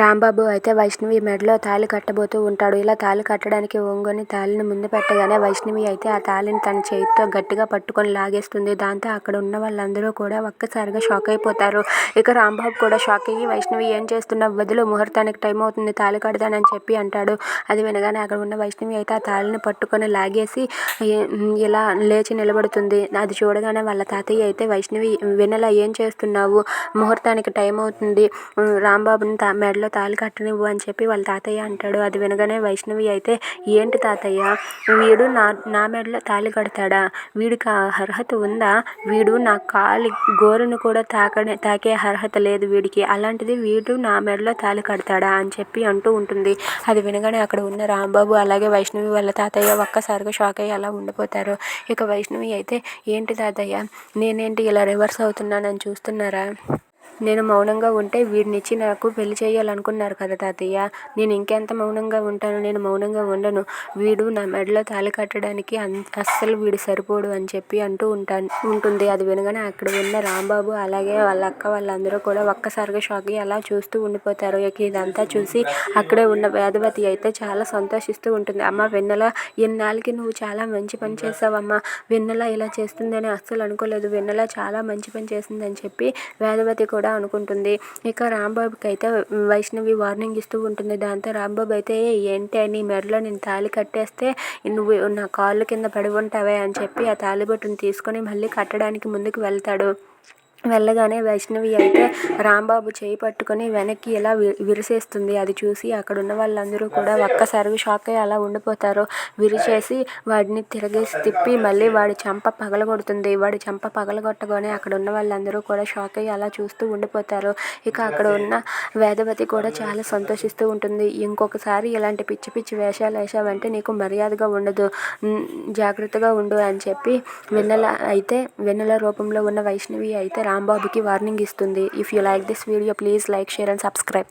రాంబాబు అయితే వైష్ణవి మెడలో తాళి కట్టబోతూ ఉంటాడు. ఇలా తాళి కట్టడానికి ఒంగోని తాళిని ముందు పెట్టగానే వైష్ణవి అయితే ఆ తాళిని తన చేతితో గట్టిగా పట్టుకొని లాగేస్తుంది. దాంతో అక్కడ ఉన్న వాళ్ళందరూ కూడా ఒక్కసారిగా షాక్ అయిపోతారు. ఇక రాంబాబు కూడా షాక్ అయ్యి వైష్ణవి ఏం చేస్తున్నావు వదులు ముహూర్తానికి టైం అవుతుంది తాళి కడతానని చెప్పి అంటాడు. అది వినగానే అక్కడ ఉన్న వైష్ణవి అయితే ఆ తాళిని పట్టుకొని లాగేసి ఇలా లేచి నిలబడుతుంది. అది చూడగానే వాళ్ళ తాతయ్య అయితే వైష్ణవి వినలా ఏం చేస్తున్నావు ముహూర్తానికి టైం అవుతుంది రాంబాబుని తా మెడలో తాళి కట్టనివ్వు అని చెప్పి వాళ్ళ తాతయ్య అంటాడు. అది వినగానే వైష్ణవి అయితే ఏంటి తాతయ్య? వీడు నా నా మెడలో తాళి కడతాడా? వీడికి ఆ అర్హత ఉందా? వీడు నా కాలి గోరును కూడా తాకనే తాకే అర్హత లేదు వీడికి. అలాంటిది వీడు నా మెడలో తాళి కడతాడా? అని చెప్పి అంటూ ఉంటుంది. అది వినగానే అక్కడ ఉన్న రాంబాబు అలాగే వైష్ణవి వాళ్ళ తాతయ్య ఒక్కసారిగా షాక్ అయ్యి అలా ఉండిపోతారు. ఇక వైష్ణవి అయితే ఏంటి తాతయ్య? నేనేంటి ఇలా రివర్స్ అవుతున్నానని చూస్తున్నారా? నేను మౌనంగా ఉంటే వీడినిచ్చి నాకు పెళ్ళి చేయాలనుకున్నారు కదా తాతయ్య. నేను ఇంకెంత మౌనంగా ఉంటాను నేను మౌనంగా ఉండను. వీడు నా మెడలో తాళి కట్టడానికి అస్సలు వీడు సరిపోడు అని చెప్పి అంటూ ఉంటాను ఉంటుంది. అది వినగానే అక్కడ ఉన్న రాంబాబు అలాగే వాళ్ళ అక్క వాళ్ళందరూ కూడా ఒక్కసారిగా షాక్ అయ్యి అలా చూస్తూ ఉండిపోతారు. ఇక ఇదంతా చూసి అక్కడే ఉన్న వేదవతి అయితే చాలా సంతోషిస్తూ ఉంటుంది. అమ్మ వెన్నెల ఇన్నాళ్ళకి నువ్వు చాలా మంచి పని చేసావమ్మా. వెన్నెల ఇలా చేస్తుందని అస్సలు అనుకోలేదు. వెన్నెల చాలా మంచి పని చేసిందని చెప్పి వేదవతి కూడా అనుకుంటుంది. ఇక రాంబాబుకి అయితే వైష్ణవి వార్నింగ్ ఇస్తూ ఉంటుంది. దాంతో రాంబాబు అయితే ఏంటి అని మెడలో నేను తాళి కట్టేస్తే నువ్వు నా కాళ్ళు కింద పడి ఉంటావే అని చెప్పి ఆ తాళిబొట్టును తీసుకొని మళ్ళీ కట్టడానికి ముందుకు వెళ్తాడు. వెళ్ళగానే వైష్ణవి అయితే రాంబాబు చేయి పట్టుకొని వెనక్కి ఇలా విరిసేస్తుంది. అది చూసి అక్కడ ఉన్న వాళ్ళందరూ కూడా ఒక్కసారిగా షాక్ అయ్యి అలా ఉండిపోతారు. విరిచేసి వాడిని తిరగేసి తిప్పి మళ్ళీ వాడి చెంప పగలగొడుతుంది. వాడి చెంప పగలగొట్టగానే అక్కడ ఉన్న వాళ్ళందరూ కూడా షాక్ అయ్యి అలా చూస్తూ ఉండిపోతారు. ఇక అక్కడ ఉన్న వేదవతి కూడా చాలా సంతోషిస్తూ ఉంటుంది. ఇంకొకసారి ఇలాంటి పిచ్చి పిచ్చి వేషాలు వేసావంటే నీకు మర్యాదగా ఉండదు. జాగ్రత్తగా ఉండు అని చెప్పి వెన్నెల అయితే వెన్నెల రూపంలో ఉన్న వైష్ణవి అయితే రాంబాబుకి వార్నింగ్ ఇస్తుంది. If you like this video please like share and subscribe